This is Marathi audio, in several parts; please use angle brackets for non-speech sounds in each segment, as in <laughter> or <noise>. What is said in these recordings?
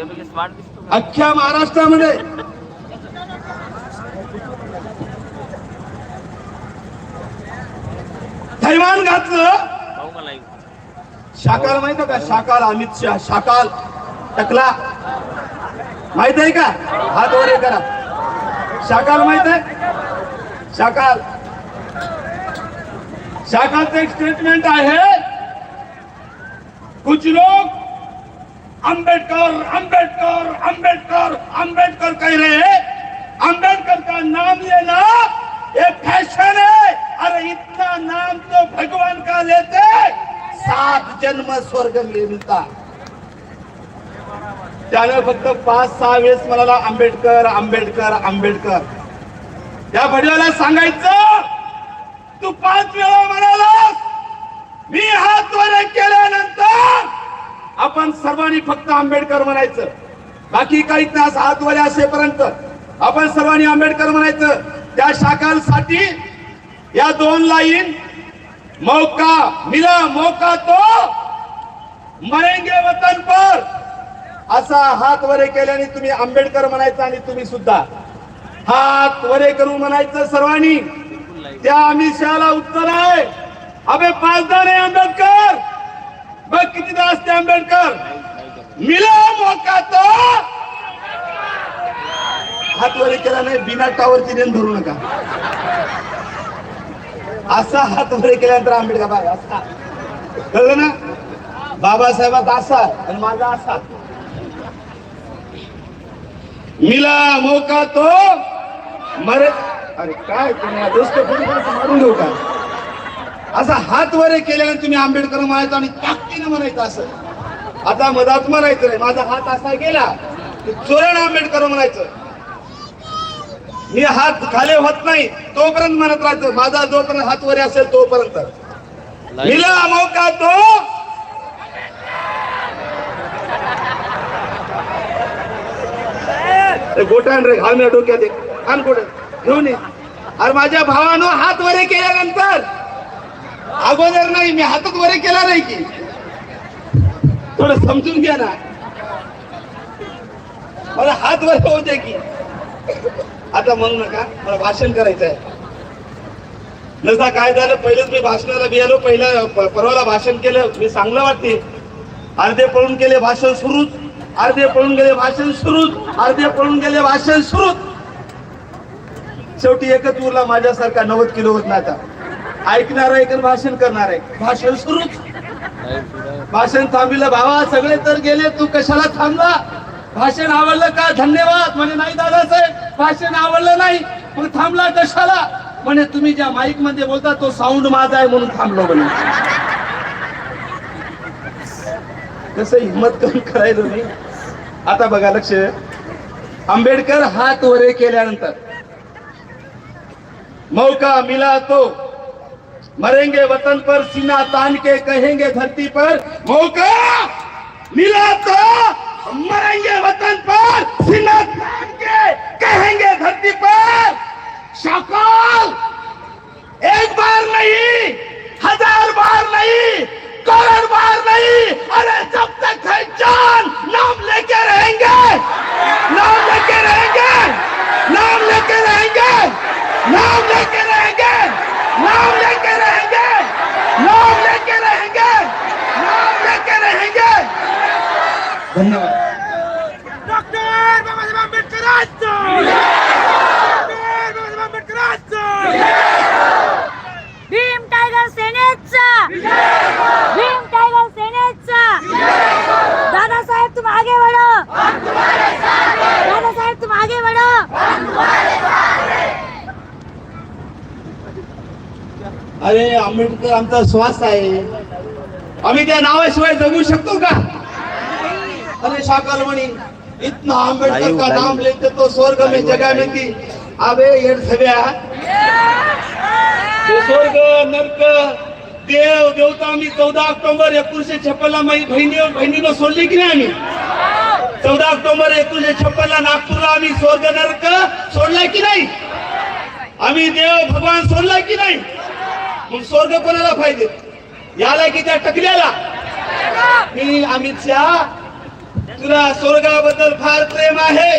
अख्ख्या महाराष्ट्रामध्ये. थैमान घातलं. शाकाल माहीत का? शाकाल अमित शाह शाकाल. टकला. माहीत आहे का? हात वर करा. शाकाल माहीत आहे? शाकाल. शाकालचं एक स्टेटमेंट आहे. कुछ लोग अंबेडकर अंबेडकर अंबेडकर अंबेडकर कह रहे हैं अंबेडकर का नाम लेना ये फैशन है। अरे इतना नाम तो भगवान का लेते। सात जन्म स्वर्ग मिलता। त्याने फक्त पाच सहा वेळेस म्हणाला आंबेडकर आंबेडकर आंबेडकर. या भडव्याला सांगायचं तू पाच वेळा म्हणालास मी हात वर केल्यानंतर आपण सर्वांनी फक्त आंबेडकर म्हणायचं. बाकी काही तास हात असेपर्यंत आपण सर्वांनी आंबेडकर म्हणायचं. त्या शाखांसाठी या दोन लाईन मौका मिला मौका तो मरेंगे वतन पर. असा हात वरे केल्याने तुम्ही आंबेडकर म्हणायचं आणि तुम्ही सुद्धा. हात वरे करून म्हणायचं सर्वांनी. त्या अमित शहाला उत्तर आहे. अबे पाचदा नाही आंबेडकर. बघ कितीदा असते आंबेडकर. मिला मोका तो. हात वर केला नाही बिना टावरची नेम धरू नका. असा हात वर केल्यानंतर आंबेडकर बाय असा कळलं ना? बाबासाहेबात असा आणि माझा असा मिला मोका तो. मरे अरे काय तुम्ही दोस्त मारून घेऊ का? असा हात वरे केल्यानंतर तुम्ही आंबेडकर म्हणायचं आणि ताकदीनं म्हणायचं असं. आता मधात म्हणायचं नाही माझा हात असा गेला की चोरण आंबेडकर म्हणायचं. मी हात खाली होत नाही तोपर्यंत म्हणत राहायचं माझा जोपर्यंत हात वरे असेल तोपर्यंत. मिला मौका तो. गोटान रे घाल मी डोक्यात एक. घेऊन ये. अरे माझ्या भावानं हात वरे केल्यानंतर अगोदर नाही मी हातात वरे केला नाही की. थोडं समजून घ्या ना. मला हात वर होऊ दे की. आता म्हणू नका मला भाषण करायचं आहे नसा काय झालं पहिलेच मी भाषणाला बी आलो परवाला भाषण केलं मी चांगलं वाटते. अर्धे पळून गेले भाषण सुरूच. अर्धे पळून गेले भाषण सुरूच. अर्धे पळून गेले भाषण सुरूच. शेवटी एकच उरला माझ्यासारखा नव्वद किलो होत नाही आता ऐकणार आहे का भाषण करणार आहे भाषण सुरूच. सुरू. भाषण थांबविलं. भावा सगळे तर गेले तू कशाला थांबला? भाषण आवडलं का? धन्यवाद. म्हणे नाही दादा साहेब भाषण आवडलं नाही. मग थांबला कशाला? म्हणे तुम्ही ज्या माईकमध्ये बोलता तो साऊंड माझा आहे म्हणून थांबलो म्हणे. कसं हिंमत करून करायचं नाही. आता बघा लक्ष. आंबेडकर हात वरे केल्यानंतर. मौका मिला तो. मरेंगे वतन पर, सीना तान के कहेंगे धरती पर। मौका मिला तो मरेंगे वतन पर, सीना तान के कहेंगे धरती पर। शाकाल, एक बार नहीं, हज़ार बार नहीं, करोड़ बार नहीं, अरे जब तक है जान, नाम लेके रहेंगे, नाम लेके रहेंगे, नाम लेके रहेंगे, नाम लेके रहेंगे, नाम लेके रहेंगे। धन्यवाद. डॉक्टर बाबासाहेब आंबेडकरांचं भीम टायगर सेनेचा. भीम टायगर सेनेचा. दादासाहेब तुम आगे बढ़ो दादासाहेब तुम आगे बढ़ो अरे आंबेडकर आमचा श्वास आहे. आम्ही त्या नावाशिवाय जगू शकतो का? अरे शाकाल म्हणी इतना आंबेडकर का नाम लेते तो स्वर्ग में जगह मिलती अबे येड सगळ्या स्वर्ग नरक देव देवता आम्ही चौदा ऑक्टोबर एकोणीशे छप्पन ला माझी बहिणी बहिणीनं सोडली की नाही आम्ही? चौदा ऑक्टोबर एकोणीशे छप्पन ला नागपूरला आम्ही स्वर्ग नरक सोडलाय की नाही? आम्ही देव भगवान सोडलाय की नाही? मग स्वर्ग कोणाला पाहिजे याला की त्या टकल्याला? मी अमित शहा तुला स्वर्गाबद्दल फार प्रेम आहे.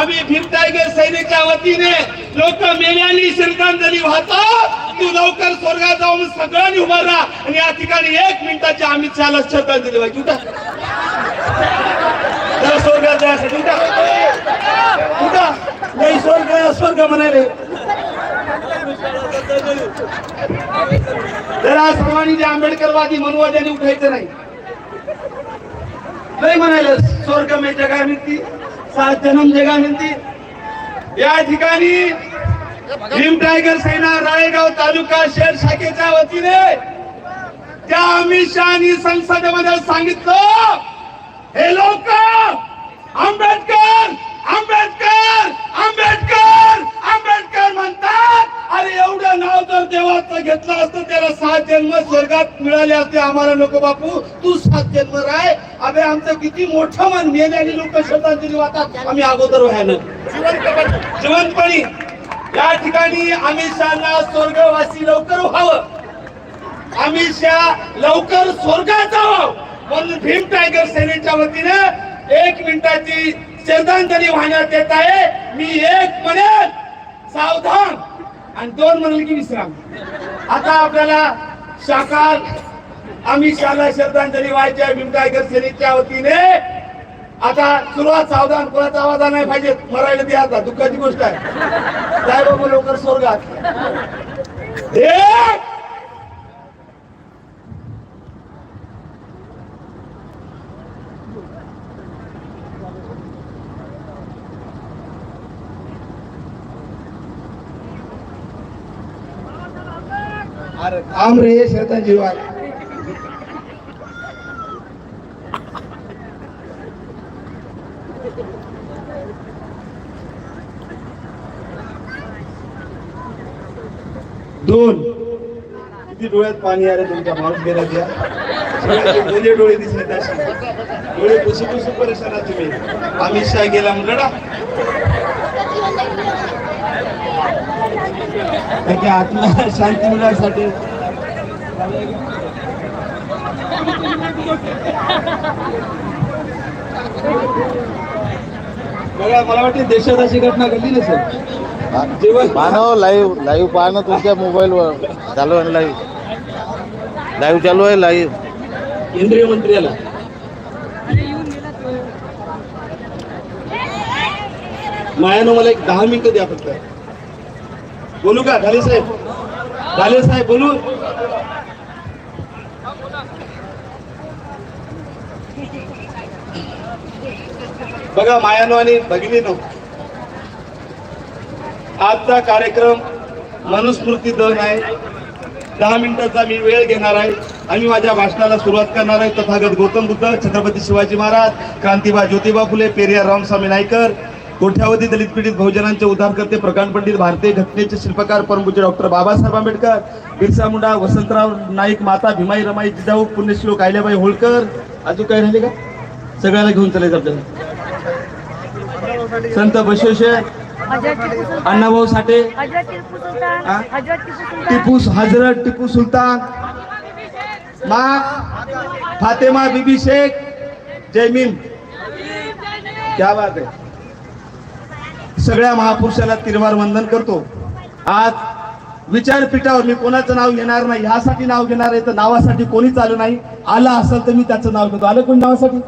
आम्ही भीम टायगर सैनिकच्या वतीने लोक मेल्याने श्रद्धांजली वाहतात तू लवकर स्वर्गात जाऊन सगळ्यांनी उभा राहा आणि या ठिकाणी एक मिनिटाची अमित शहाला श्रद्धांजली व्हायची उठा. स्वर्गात जायसाठी. उठा. उठा. नाही स्वर्ग स्वर्ग म्हणाले जरा सर्वांनी जे आंबेडकरवादी मनोवाद्यांनी उठायचं नाही. नाही म्हणायला स्वर्गमे जगा मिळती सात जन्म जगा मिळती या ठिकाणी भीम टायगर सेना राळेगाव तालुका शहर शाखेच्या वतीने त्या अमित शहानी संसदेमध्ये सांगितलं हे लोक आंबेडकर आंबेडकर आंबेडकर आंबेडकर म्हणतात अरे एवढं नाव जर देवाचं घेतलं असतं त्याला सात जन्म स्वर्गात मिळाले असते आम्हाला नको बापू. तू सात जन्म राय. अबे आमचं किती मोठं मन. मेल्याने लोक श्रद्धांजली वाहतात. आम्ही अगोदर व्हायला. जिवंतपणी. या ठिकाणी अमित शहाना स्वर्गवासी लवकर व्हावं. अमित शहा लवकर स्वर्गात जावं. म्हणून भीम टायगर सेनेच्या वतीने एक मिनिटाची श्रद्धांजली वाहण्यात येत आहे? मी एक म्हणेल सावधान. आणि दोन म्हणाल की विश्राम. आता आपल्याला शाकाल अमित शहाला श्रद्धांजली व्हायची आहे भीम सेनेच्या वतीने. आता सुरुवात सावधान कोणाचा आवाज नाही पाहिजे? मरायला ते आता दुःखाची गोष्ट आहे. जाय बाबा लवकर स्वर्गात. काम रे श्रद्धांजली वाह दोन. किती डोळ्यात पाणी आले तुमच्या माणूस गेला त्या दोन्ही डोळे दिसले तसे. डोळे पुसू पुसू परेशान तुम्ही. अमित शहा गेला म्हणलं ना. त्याच्या आत्मा <laughs> शांती मिळण्यासाठी. मला वाटते देशात अशी घटना घडली नसेल. जेव्हा मानव लाईव्ह लाईव्ह पहा ना तुमच्या मोबाईलवर चालू आहे लाईव्ह लाईव्ह चालू आहे लाईव्ह केंद्रीय मंत्री आला मायानो मला एक दहा मिनिटं द्या फक्त. बोलू का? झाले साहेब. झाले साहेब बोलू. बघा मायानो आणि भगिनीनो आजचा कार्यक्रम मनुस्मृती दहन आहे. दहा मिनिटाचा मी वेळ घेणार आहे. आम्ही माझ्या भाषणाला सुरुवात करणार आहे तथागत गौतम बुद्ध छत्रपती शिवाजी महाराज क्रांतीबा ज्योतिबा फुले पेरिया रामस्वामी नायकर कोठ्यावधी दलित पीडित बहुजनांचे उद्धारकर्ते प्रकांड पंडित भारतीय घटनेचे शिल्पकार परमपूज्य डॉक्टर बाबासाहेब आंबेडकर बिरसा मुंडा वसंतराव नाईक माता भीमाई रमाई जिजाऊ पुण्यश्लोक आयल्याबाई होळकर. अजून काय राहिले का? सगळ्याला घेऊन चालायचं आपल्याला संत बसवेश्वर अण्णाभाऊ साठे टिपू हजरत टिपू सुलतान मा फातेमा टिपू बीबी शेख जयमीन क्या बात आहे सगळ्या महापुरुषाला तिरवार वंदन करतो. आज विचारपीठावर मी कोणाचं नाव घेणार नाही ह्यासाठी नाव घेणार आहे तर नावासाठी कोणीच आलं नाही. आलं असेल तर मी त्याचं नाव घेतो. आलं कोणी नावासाठी?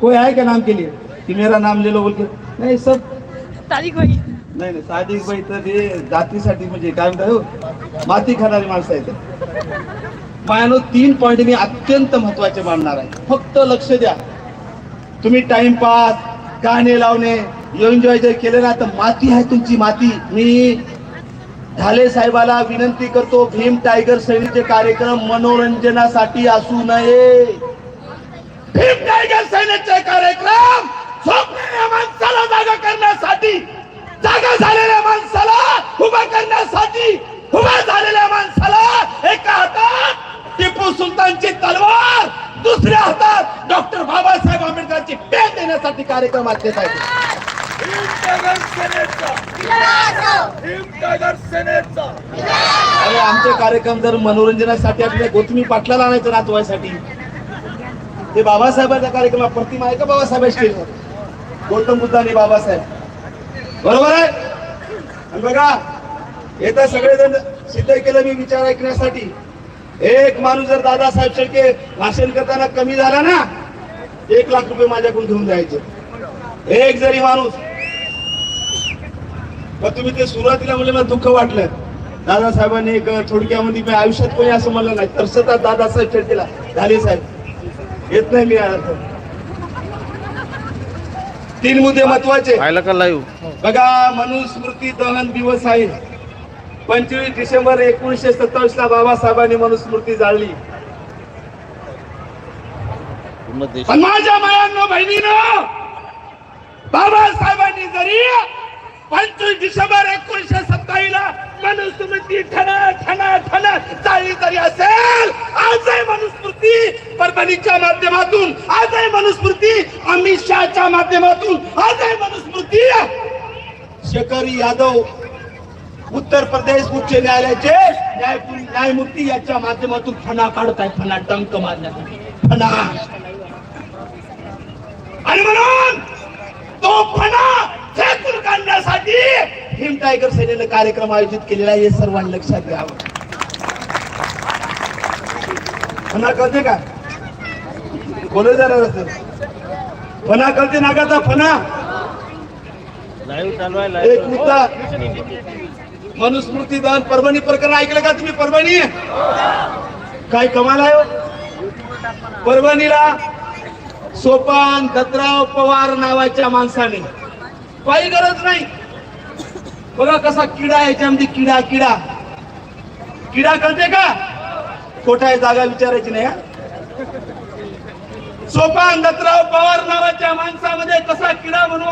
कोई आहे का नाम के लिए की मेरा नाम ले लो बोल के नाही सब तारीख होई नाही नाही साधिक बाई तर हे जातीसाठी म्हणजे काय म्हणतात हो? माती खाणारी माणसं आहेत. मायानो तीन पॉइंट मी अत्यंत महत्त्वाचे मानणार आहे. फक्त लक्ष द्या. तुम्ही टाइमपास गाणे लावणे एन्जॉय जर केले ना तर माती आहे तुमची माती. मी ढाले साहेबाला विनंती करतो भीम टायगर सैनीचे कार्यक्रम मनोरंजनासाठी असू नये. भीम टायगर सैनिकचे कार्यक्रम झोपलेल्या माणसाला जागा करण्यासाठी जागा झालेल्या माणसाला उभा करण्यासाठी उभा झालेल्या माणसाला एका हातात टिपू सुलतानची तलवार दुसऱ्या हातात डॉक्टर बाबासाहेब आंबेडकरची पेन देण्यासाठी कार्यक्रम अरे आमचे कार्यक्रम जर मनोरंजनासाठी आपल्या गोतमी पाटलाला आणायचं नातवायसाठी हे बाबासाहेबांचा कार्यक्रम प्रतिमा आहे का बाबासाहेब स्टेजवर गौतम बुद्ध आणि बाबासाहेब. बरोबर आहे? आणि बघा येता सगळेजण सिद्ध केलं मी विचार ऐकण्यासाठी. एक माणूस जर दादासाहेब शेळके भाषण करताना कमी झाला ना एक लाख रुपये माझ्याकडून घेऊन जायचे. एक जरी माणूस पण तुम्ही ते सुरुवातीला म्हणजे मला दुःख वाटलं. दादासाहेबांनी एक थोडक्यामध्ये मी आयुष्यात कोणी असं म्हणलं नाही. तर सतत दादासाहेब शेळकेला झाले साहेब येत नाही मी तीन मुद्दे महत्त्वाचे. बघा मनुस्मृती दहन दिवस आहे. पंचवीस डिसेंबर एकोणीसशे सत्तावीस ला बाबासाहेबांनी मनुस्मृती जाळली. पण माझ्या मायांनो बहिणीनं बाबासाहेबांनी जरी पंचवीस डिसेंबर एकोणीसशे सत्तावीस ला मनुस्मृती ठण ठण ठण चालली तरी असेल आजही मनुस्मृती परभणीच्या माध्यमातून आजही मनुस्मृती अमित शहाच्या माध्यमातून आजही मनुस्मृती शेखर यादव उत्तर प्रदेश उच्च न्यायालयाचे न्यायपूर न्यायमूर्ती याच्या माध्यमातून फणा काढत आहे फणा टंक मारण्यासाठी फणा. आणि म्हणून तो फणा फेकून काढण्यासाठी भीम टायगर सेनेनं कार्यक्रम आयोजित केलेला आहे हे सर्वांनी लक्षात घ्यावं. फणा कळते का? बोलू जरा. फणा कळते नागाचा फणा. लाईव्ह चालू आहे एक मुद्दा. मनुस्मृती दान परभणी प्रकरण ऐकलं का तुम्ही परभणी? काय कमाल आहे हो? परभणीला सोपान दत्तराव पवार नावाच्या माणसाने काही गरज नाही. बघा कसा किडा याच्यामध्ये किडा किडा. किडा कळते का? खोटा जागा विचारायची नाही सोपान दत्तराव पवार नावाच्या माणसामध्ये कसा किडा म्हणून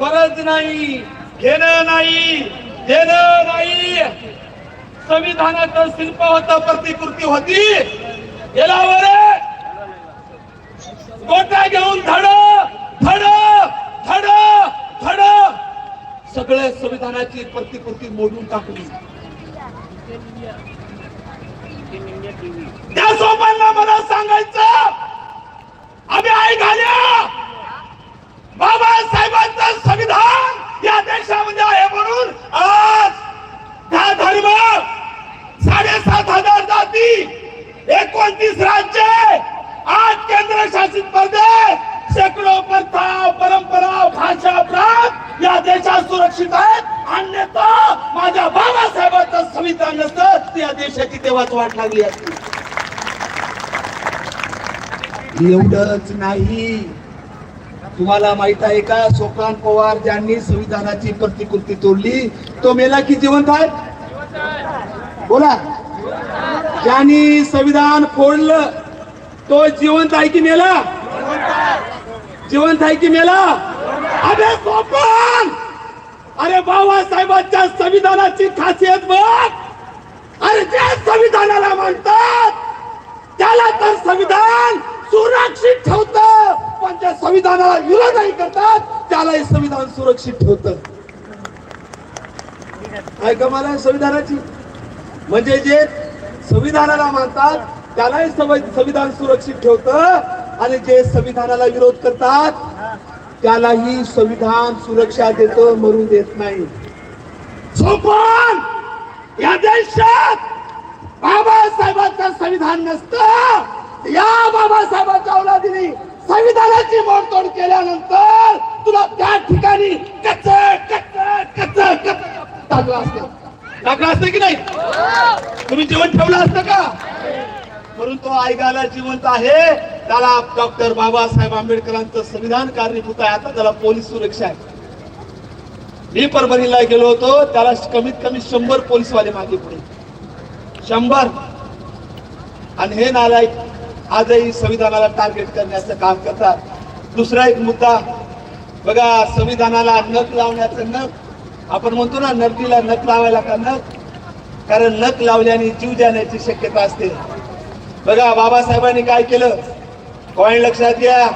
गरज नाही घेणं नाही देणं नाही. संविधानाचं शिल्प होत प्रतिकृती होती. गेला वर कोटा घेऊन धड धड. धड धड. सगळ्या संविधानाची प्रतिकृती मोडून टाकली. त्या सोपांना मला सांगायचं आम्ही आई घाल्या. बाबासाहेबांचं संविधान या देशामध्ये आहे म्हणून आज दहा धर्म साडेसात हजार जाती एकोणतीस राज्य आठ केंद्र शासित प्रदेश शेकडो प्रथा परंपरा भाषा प्रांत या देशात सुरक्षित आहेत अन्यथा माझ्या बाबासाहेबांचं संविधान नसतं तर या देशाची तेव्हाच वाट लागली असती. एवढंच नाही. तुम्हाला माहीत आहे का सोपान पवार ज्यांनी संविधानाची प्रतिकृती तोडली तो मेला की जिवंत आहे? बोला. ज्यांनी संविधान फोडलं तो जिवंत आहे की मेला? जिवंत आहे की मेला? अरे सोपान अरे बाबासाहेबांच्या संविधानाची खासियत बघ! अरे जे संविधानाला म्हणतात त्याला तर संविधान सुरक्षित ठेवत. पण त्या संविधानाला विरोधही करतात त्यालाही संविधान सुरक्षित ठेवत. ऐका मला संविधानाची. म्हणजे जे संविधानाला मानतात त्यालाही संवि- संविधान सुरक्षित ठेवतं. आणि जे संविधानाला विरोध करतात त्यालाही संविधान सुरक्षा देत मरू देत नाही. सोपान या देशात बाबासाहेबांचं संविधान नसतं. या बाबासाहेबांच्या औलादीने संविधानाची मोडतोड केल्यानंतर तुला त्या ठिकाणी कच कच कच कच टाकलं असतं. टाकलं असतं की नाही? तुम्ही जीवन ठेवलं असतं का? म्हणून तो ऐकायला जिवंत आहे. त्याला डॉक्टर बाबासाहेब आंबेडकरांचं संविधान कारणीभूत आहे. आता त्याला पोलीस सुरक्षा आहे. मी परभणीला गेलो होतो. त्याला कमीत कमी शंभर पोलीसवाले मागे पुढे. शंभर. आणि हे नालायक आजही संविधानाला टार्गेट करण्याचं काम करतात. दुसरा एक मुद्दा. बघा संविधानाला नख लावण्याचं नख. आपण म्हणतो ना नदीला नख लावायला का नख? कारण नख लावल्याने जीव जाण्याची शक्यता असते. बघा बाबासाहेबांनी काय केलं? पॉईंट लक्षात घ्या?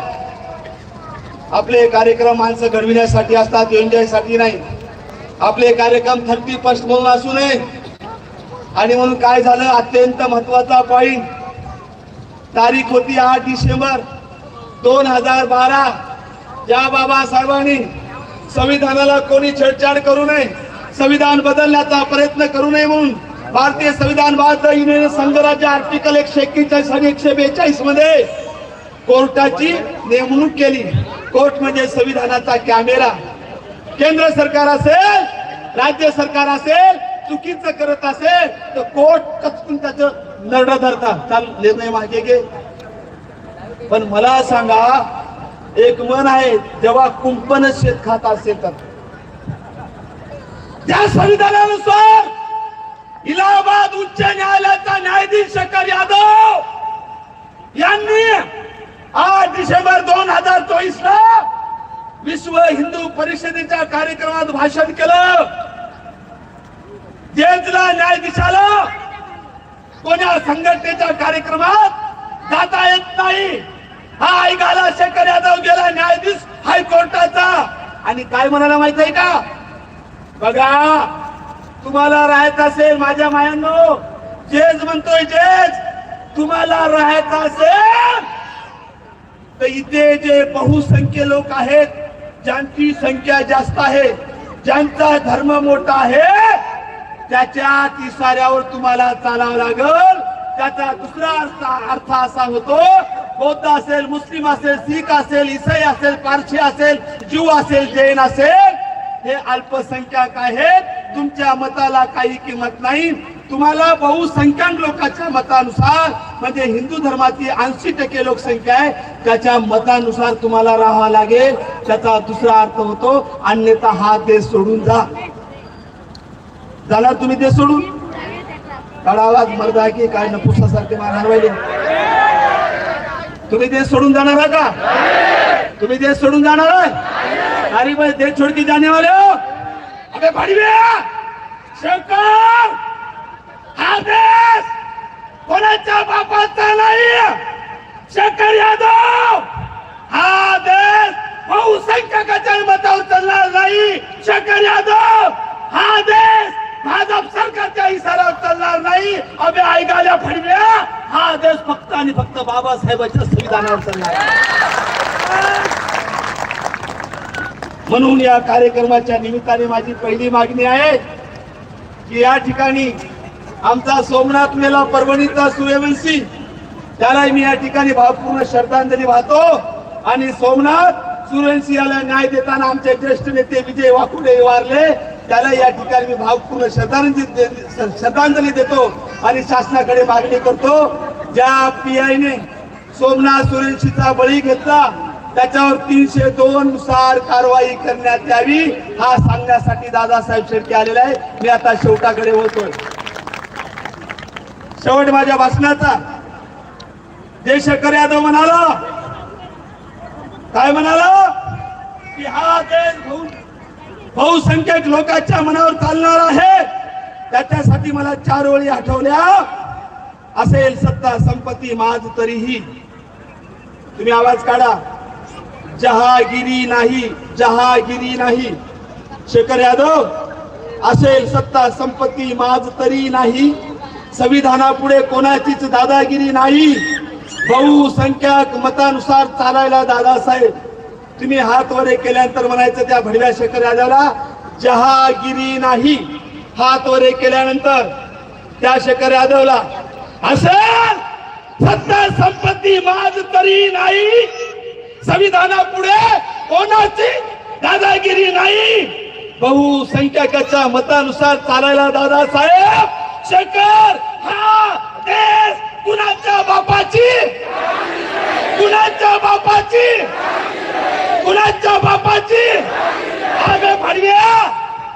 आपले कार्यक्रम माणसं घडविण्यासाठी असतात एन्जॉयसाठी नाही. आपले कार्यक्रम थर्टी फर्स्ट म्हणून असू नये. आणि म्हणून काय झालं? अत्यंत महत्त्वाचा पॉईंट तारीख होती आठ डिसेंबर दोन हजार बारा. या बाबासाहेबांनी संविधानाला कोणी छेडछाड करू नये संविधान बदलण्याचा प्रयत्न करू नये म्हणून भारतीय संविधान भारत युनियन संघराज्य आर्टिकल एकशे एक्केचाळीस आणि एकशे बेचाळीसमध्ये कोर्टाची नेमणूक केली. कोर्ट म्हणजे संविधानाचा कॅमेरा. केंद्र सरकार असेल राज्य सरकार असेल चुकीचं करत असेल तर कोर्ट कचकून त्याच नरड धरतात. चाल निर्णय मागे घे. पण मला सांगा एक मन आहे जेव्हा कुंपण शेत खात असेल तर. त्या संविधानानुसार इलाहाबाद उच्च न्यायालयाचा न्यायाधीश शंकर यादव यांनी आज डिसेंबर दोन हजार चोवीस ला विश्व हिंदू परिषदेच्या कार्यक्रमात भाषण केलं. जजला न्यायाधीशाला कोण्या संघटनेच्या कार्यक्रमात जाता येत नाही. हा ऐकायला शेखर यादव गेला न्यायाधीश हायकोर्टाचा. आणि काय म्हणाला माहीत आहे का? बघा तुम्हाला राहायचं असेल माझ्या मायांनो. जेज म्हणतोय जेज. तुम्हाला राहायचं असेल तर इथे जे बहुसंख्य लोक आहेत ज्यांची संख्या जास्त आहे ज्यांचा धर्म मोठा आहे त्याच्या तिसाऱ्यावर तुम्हाला चालावं लागल. त्याचा दुसरा अर्थ असा होतो बौद्ध असेल मुस्लिम असेल शीख असेल इसाई असेल पारशी असेल ज्यू असेल जैन असेल हे अल्पसंख्याक आहेत. तुमच्या मताला काही किंमत नाही. तुम्हाला बहुसंख्याक लोकांच्या मतानुसार म्हणजे हिंदू धर्माची ऐंशी टक्के लोकसंख्या आहे त्याच्या मतानुसार तुम्हाला राहावं लागेल. त्याचा दुसरा अर्थ होतो अन्यथा हा देश सोडून जा. जाणार तुम्ही देश सोडून? काढा आवाज मर्दा की काय नपुसासारखे मारणार पाहिजे तुम्ही देश सोडून जाणार आहे का? तुम्ही देश सोडून जाणार अरे भाई देश छोड़ के जाने वाले हो. अबे शंकर! हा देश कोणाच्या बापाचा नाही! शंकर यादव! हा देश बहुसंख्यकाच्या मतावर चालणार नाही! शंकर यादव! हा देश भाजप सरकारच्या इशाऱ्यावर चालणार नाही! अभे ऐकायला फडव्या! हा देश फक्त आणि फक्त बाबासाहेबांच्या संविधानावर चालणार आहे. म्हणून या कार्यक्रमाच्या निमित्ताने माझी पहिली मागणी आहे की या ठिकाणी आमचा सोमनाथ मेला परभणीचा सूर्यवंशी त्यालाही मी या ठिकाणी भावपूर्ण श्रद्धांजली वाहतो. आणि सोमनाथ सूर्यवंशी याला न्याय देताना आमचे ज्येष्ठ नेते विजय वाकुडे वारले. त्याला या ठिकाणी मी भावपूर्ण श्रद्धांजली दे- श्रद्धांजली देतो आणि शासनाकडे मागणी करतो. ज्या पीआयने सोमनाथ सूर्यवंशीचा बळी घेतला त्याच्यावर तीनशे दोन नुसार कारवाई करण्यात यावी हा सांगण्यासाठी दादासाहेब शेट्टी आलेला आहे मी आता शेवटाकडे होतोय शेवट माझ्या भाषणाचा. जयशंकर यादव म्हणाला काय म्हणाला? की हा देश बहुसंख्यक लोकांच्या मनावर चालणार आहे. त्याच्यासाठी मला चार ओळी आठवल्या. असेल सत्ता संपत्ती माझ तरीही. तुम्ही आवाज काढा. जहागिरी नाही जहागिरी नाही. शेखर यादव असेल सत्ता संपत्ती माझ तरी नाही. संविधानापुढे कोणाचीच दादागिरी नाही. बहुसंख्याक मतानुसार चालायला दादासाहेब तुम्ही हात वरे केल्यानंतर म्हणायचं त्या भडव्या शेखर यादवला जहागिरी नाही. हात वरे केल्यानंतर त्या शेखर यादवला असेल सत्ता संपत्ती माझ तरी नाही. संविधानापुढे कोणाची दादागिरी नाही. बहुसंख्याकाच्या मतानुसार चालायला दादासाहेब शेखर हा देश कुणाच्या बापाची? कुणाच्या बापाची? कुणाच्या बापाची? आगे भाडव्या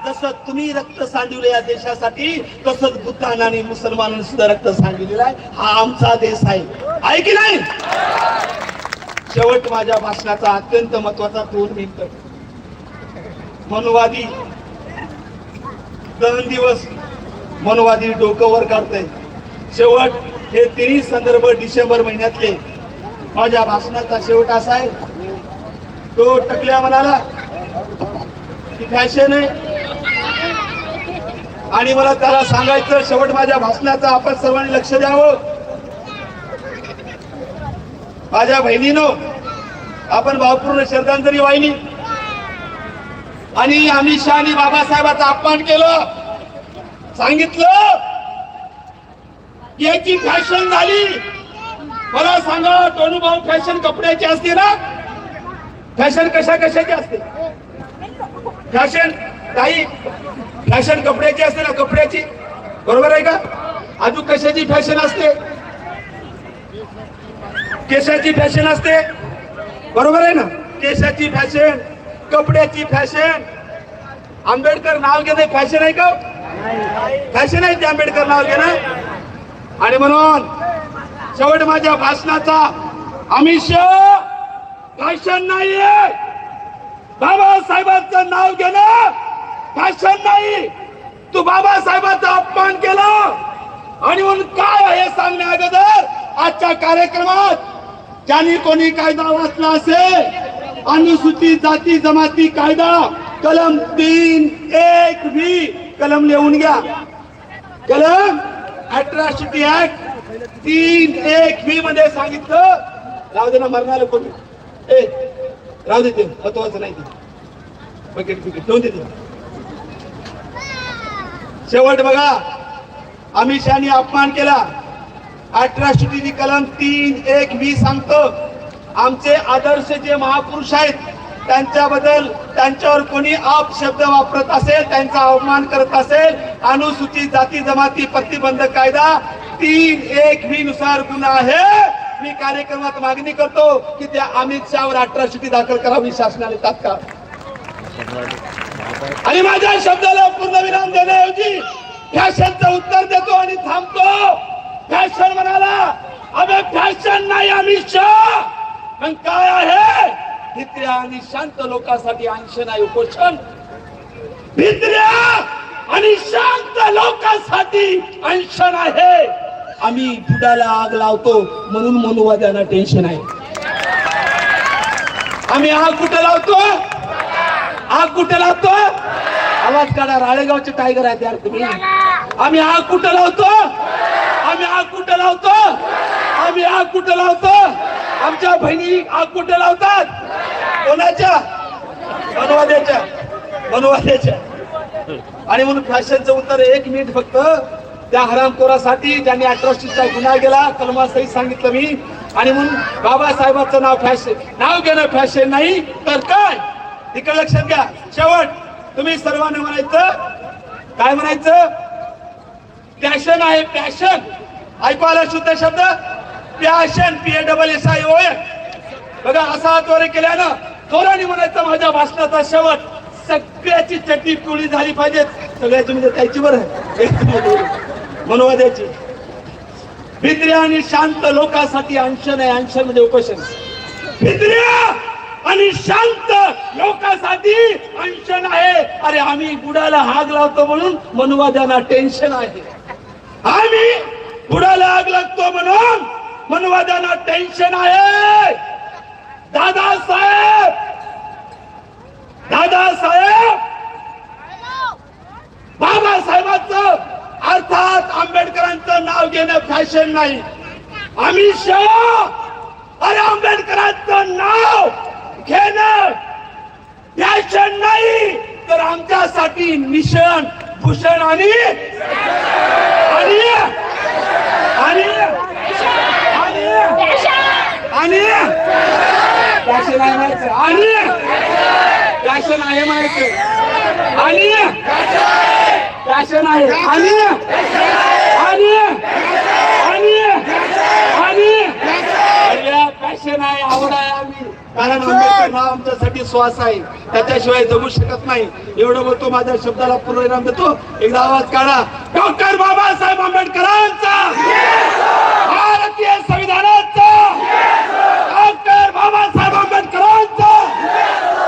जसं तुम्ही रक्त सांडवले या देशासाठी तसंच बुद्धांनी आणि मुसलमानांनी सुद्धा रक्त सांडलेलं आहे. हा आमचा देश आहे. आहे की नाही? शेवट माझ्या भाषणाचा अत्यंत महत्त्वाचा दोन मिनिट. मनुवादी दोन दिवस मनवादी डोकं वर काढतंय. शेवट हे तिन्ही संदर्भ डिसेंबर महिन्यातले. माझ्या भाषणाचा शेवट असा आहे. तो टकल्या म्हणाला की फॅशन आहे. आणि मला त्याला सांगायचं शेवट माझ्या भाषणाचा आपण सर्वांनी लक्ष द्यावं. माझ्या बहिणीनो आपण भावपूर्ण श्रद्धांजली वाहिली. आणि अमित शहा आणि बाबासाहेबांचा अपमान केलं. सांगितलं? की याची फॅशन झाली. मला सांगा टोनू भाऊ फॅशन कपड्याची असते ना? फॅशन कशा कशाची असते? फॅशन काही फॅशन कपड्याची असते ना कपड्याची? बरोबर आहे का? अजून कशाची फॅशन असते? केसाची फॅशन असते? बरोबर आहे ना? केसाची फॅशन कपड्याची फॅशन आंबेडकर नाव घेते फॅशन आहे का? फॅशन आहे ते आंबेडकर नाव घेणं आणि म्हणून शेवट माझ्या भाषणाचा अमित शहा फॅशन नाहीये. बाबासाहेबांचं नाव घेणं फॅशन नाही. तू बाबासाहेबांचा अपमान केला. आणि म्हणून काय हे सांगण्या अगोदर? आजच्या कार्यक्रमात ज्यांनी कोणी कायदा वाचला असेल अनुसूचित जाती जमाती कायदा कलम तीन एक व्ही कलम लिहून घ्या. कलम अठराशे ऍक्ट तीन एक व्ही मध्ये सांगितलं. राहू दे ना मरणाला कोणी? ए राहू दे ते. महत्वाचं नाही ते. बकेट बिकेट ठेवून देते शेवट बघा. अमित शहानी अपमान केला. अठराशे कलम? तीन एक मी सांगतो. आमचे आदर्श जे महापुरुष आहेत त्यांच्याबद्दल त्यांच्यावर कोणी आप शब्द वापरत असेल त्यांचा अवमान करत असेल अनुसूचित जाती जमाती प्रतिबंध कायदा तीन एक व्ही नुसार गुन्हा आहे. मी कार्यक्रमात मागणी करतो की त्या अमित शहावर अठराशे दाखल करावी शासनाने तात्काळ. आणि माझ्या शब्दाला पूर्ण विराम देण्याऐवजी फॅशनचं उत्तर देतो आणि थांबतो. फॅशन म्हणाला अबे फॅशन नाही अमित शहा. मग काय आहे? भित्र्या आणि शांत लोकांसाठी अंशन आहे उपोषण. भित्र्या आणि शांत लोकांसाठी अंशन आहे आम्ही बुडाला आग लावतो म्हणून मनुवाद्यांना टेन्शन आहे. आम्ही आग कुठे लावतो? आग कुठे लावतो? आवाज काढा राळेगावचे टायगर आहेत यार तुम्ही. आम्ही आग कुठे लावतो? आम्ही आग कुठं लावतो? आम्ही आग कुठं लावतो? आमच्या बहिणी आग कुठं लावतात? कोणाच्या? बनवाद्याच्या बनवाद्याच्या आणि म्हणून फॅशनचं उत्तर एक मिनिट फक्त. त्या हरामखोरासाठी ज्यांनी अठराशेचा गुन्हा केला कलमासही सांगितलं मी. आणि म्हणून बाबासाहेबांचं नाव फॅशन नाव घेणं फॅशन नाही तर काय? तिकडे लक्षात घ्या. शेवट तुम्ही सर्वांनी म्हणायचं. काय म्हणायचं? पॅशन आहे पॅशन ऐकू आला शुद्ध शब्द? Passion P A double S I O बघा असा हातवारे केल्यानं जोराने म्हणायचं माझ्या भाषणाचा शेवट. सगळ्याची चटणी पिवळी झाली पाहिजे सगळ्याची म्हणजे त्याची बरं. मनोवाद्याची. भित्र्या आणि शांत लोकांसाठी अंशन आहे अंशन म्हणजे उपोषण. भित्र्या आणि शांत लोकांसाठी अंशन आहे अरे आम्ही बुडाला हाग लावतो म्हणून मनुवाद्यांना टेन्शन आहे. आम्ही बुडाला आग लागतो म्हणून. मनुवाद्यांना टेन्शन आहे. दादासाहेब! दादासाहेब! बाबासाहेबांचं अर्थात आंबेडकरांचं नाव घेणं फॅशन नाही. अमित शहा! अरे आंबेडकरांचं नाव घेणं फॅशन नाही. तर आमच्यासाठी निशन भूषण आणि आणि आणि आणि आणि आहे म्हणायचं आणि फॅशन आहे म्हणायचं आणि फॅशन आहे आणि आणि आणि आणि फॅशन आहे आवड आहे आम्ही. कारण आंबेडकर नाव आमच्यासाठी श्वास आहे. त्याच्याशिवाय जगू शकत नाही. एवढं बोलतो माझ्या शब्दाला पूर्णविराम देतो. एकदा आवाज काढा. डॉक्टर बाबासाहेब आंबेडकरांचा! भारतीय संविधानाचा! डॉक्टर बाबासाहेब आंबेडकरांचा!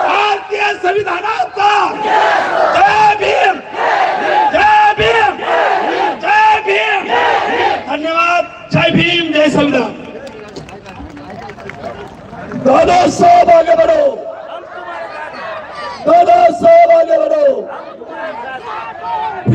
भारतीय संविधानाचा! ದಾದಾ ಸಾಹೇಬ್ ಆಗಬೇಡ ದಾದಾ ಸಾಹೇಬ್ ಆಗಬೇಡ